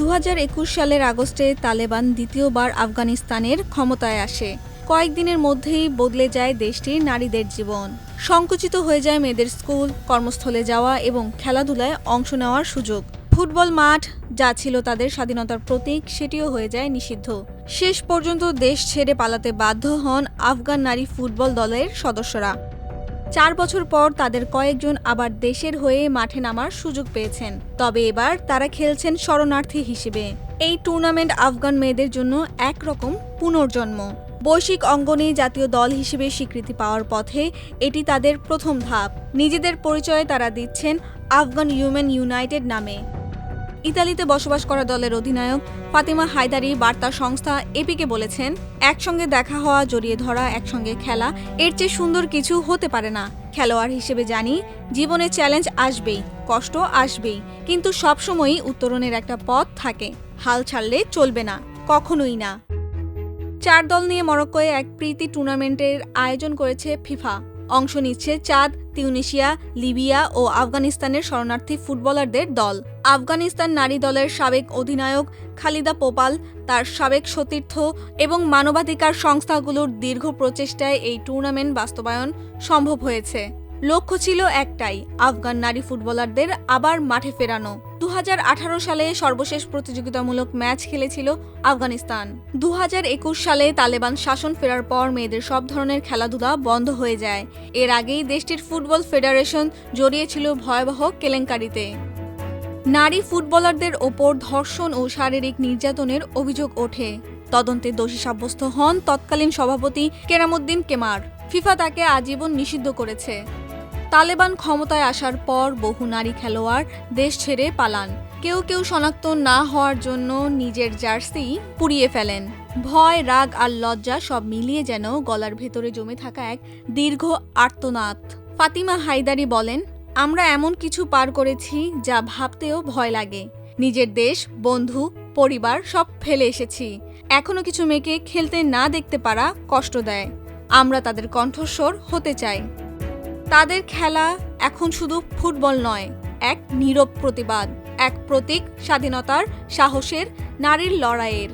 দু হাজার একুশ সালের আগস্টে তালেবান দ্বিতীয়বার আফগানিস্তানের ক্ষমতায় আসে। কয়েকদিনের মধ্যেই বদলে যায় দেশটির নারীদের জীবন। সংকুচিত হয়ে যায় মেয়েদের স্কুল, কর্মস্থলে যাওয়া এবং খেলাধুলায় অংশ নেওয়ার সুযোগ। ফুটবল মাঠ, যা ছিল তাদের স্বাধীনতার প্রতীক, সেটিও হয়ে যায় নিষিদ্ধ। শেষ পর্যন্ত দেশ ছেড়ে পালাতে বাধ্য হন আফগান নারী ফুটবল দলের সদস্যরা। চার বছর পর তাদের কয়েকজন আবার দেশের হয়ে মাঠে নামার সুযোগ পেয়েছেন। তবে এবার তারা খেলছেন শরণার্থী হিসেবে। এই টুর্নামেন্ট আফগান মেয়েদের জন্য একরকম পুনর্জন্ম। বৈশ্বিক অঙ্গনে জাতীয় দল হিসেবে স্বীকৃতি পাওয়ার পথে এটি তাদের প্রথম ধাপ। নিজেদের পরিচয়ে তারা দিচ্ছেন আফগান হিউম্যান ইউনাইটেড নামে। ইতালিতে বসবাস করা দলের অধিনায়ক ফাতিমা হায়দারি বার্তা সংস্থা এপিকে বলেছেন, একসঙ্গে দেখা হওয়া, জড়িয়ে ধরা, একসঙ্গে খেলা, এর চেয়ে সুন্দর কিছু হতে পারে না। খেলোয়াড় হিসেবে জানি, জীবনে চ্যালেঞ্জ আসবেই, কষ্ট আসবেই, কিন্তু সবসময়ই উত্তরণের একটা পথ থাকে। হাল ছাড়লে চলবে না, কখনোই না। চার দল নিয়ে মরক্কোয়ে এক প্রীতি টুর্নামেন্টের আয়োজন করেছে ফিফা। অংশ নিচ্ছে চাঁদ, তিউনিশিয়া, লিবিয়া ও আফগানিস্তানের শরণার্থী ফুটবলারদের দল। আফগানিস্তান নারী দলের সাবেক অধিনায়ক খালিদা পোপাল, তার সাবেক সতীর্থ এবং মানবাধিকার সংস্থাগুলোর দীর্ঘ প্রচেষ্টায় এই টুর্নামেন্ট বাস্তবায়ন সম্ভব হয়েছে। লক্ষ্য ছিল একটাই, আফগান নারী ফুটবলারদের আবার মাঠে ফেরানো। দু হাজার আঠারো সালে সর্বশেষ প্রতিযোগিতামূলক ম্যাচ খেলেছিল আফগানিস্তান। দু হাজার একুশ সালে তালেবান শাসন ফেরার পর মেয়েদের সব ধরনের খেলাধুলা বন্ধ হয়ে যায়। এর আগেই দেশটির ফুটবল ফেডারেশন জড়িয়েছিল ভয়াবহ কেলেঙ্কারিতে। নারী ফুটবলারদের ওপর ধর্ষণ ও শারীরিক নির্যাতনের অভিযোগ ওঠে। তদন্তে দোষী সাব্যস্ত হন তৎকালীন সভাপতি কেরামুদ্দিন কেমার। ফিফা তাকে আজীবন নিষিদ্ধ করেছে। তালেবান ক্ষমতায় আসার পর বহু নারী খেলোয়াড় দেশ ছেড়ে পালান। কেউ কেউ শনাক্ত না হওয়ার জন্য নিজের জার্সি পুড়িয়ে ফেলেন। ভয়, রাগ আর লজ্জা সব মিলিয়ে যেন গলার ভেতরে জমে থাকা এক দীর্ঘ আর্তনাদ। ফাতিমা হায়দারি বলেন, আমরা এমন কিছু পার করেছি যা ভাবতেও ভয় লাগে। নিজের দেশ, বন্ধু, পরিবার সব ফেলে এসেছি। এখনও কিছু মেয়েকে খেলতে না দেখতে পারা কষ্ট দেয়। আমরা তাদের কণ্ঠস্বর হতে চাই। তাদের খেলা এখন শুধু ফুটবল নয়, এক নীরব প্রতিবাদ, এক প্রতীক স্বাধীনতার সাহসের নারীর লড়াইয়ের।